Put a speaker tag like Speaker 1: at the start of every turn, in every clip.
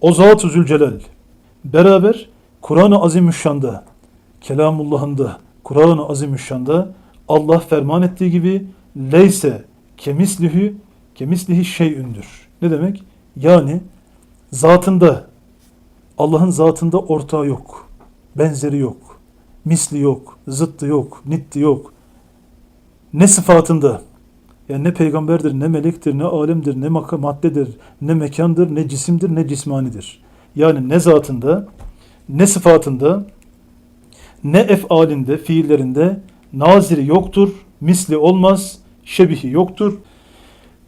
Speaker 1: O Zat-ı Zülcelal beraber Kur'an-ı Azimüşşan'da, Kelamullah'ında, Kur'an-ı Azimüşşan'da Allah ferman ettiği gibi leyse kemislihü kemislihi şeyündür. Ne demek? Yani zatında Allah'ın zatında ortağı yok. Benzeri yok. Misli yok. Zıttı yok. Nitti yok. Ne sıfatında yani ne peygamberdir, ne melektir, ne alemdir, ne maddedir, ne mekandır, ne cisimdir, ne cismanidir. Yani ne zatında, ne sıfatında, ne efalinde, fiillerinde naziri yoktur, misli olmaz, şebihi yoktur.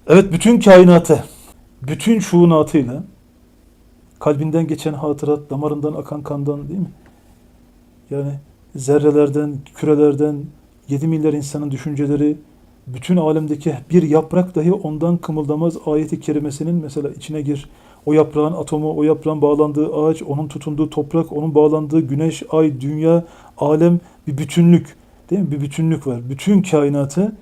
Speaker 1: Evet bütün kainata, bütün şuunatıyla, kalbinden geçen hatırat, damarından akan kandan değil mi? Yani zerrelerden, kürelerden, 7 milyar insanın düşünceleri, bütün alemdeki bir yaprak dahi ondan kımıldamaz ayeti kerimesinin mesela içine gir. O yaprağın atomu, o yaprağın bağlandığı ağaç, onun tutunduğu toprak, onun bağlandığı güneş, ay, dünya, alem bir bütünlük. Değil mi? Bir bütünlük var. Bütün kainatı,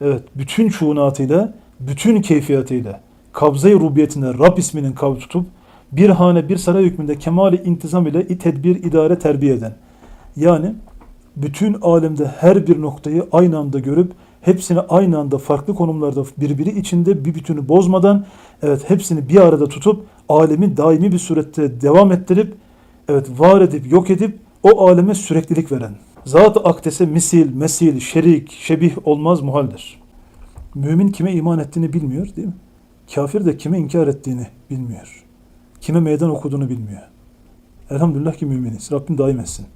Speaker 1: evet, bütün şuunatıyla, bütün keyfiyatıyla, kabze-i rubiyetinde Rab isminin kabz tutup, bir hane, bir saray hükmünde kemali intizam ile tedbir, idare, terbiye eden. Yani bütün alemde her bir noktayı aynı anda görüp hepsini aynı anda farklı konumlarda birbiri içinde bir bütünü bozmadan evet hepsini bir arada tutup alemi daimi bir surette devam ettirip evet var edip yok edip o aleme süreklilik veren. Zat-ı akdese misil, mesil, şerik, şebih olmaz muhaldir. Mümin kime iman ettiğini bilmiyor değil mi? Kafir de kime inkar ettiğini bilmiyor. Kime meydan okuduğunu bilmiyor. Elhamdülillah ki müminiz. Rabbim daim etsin.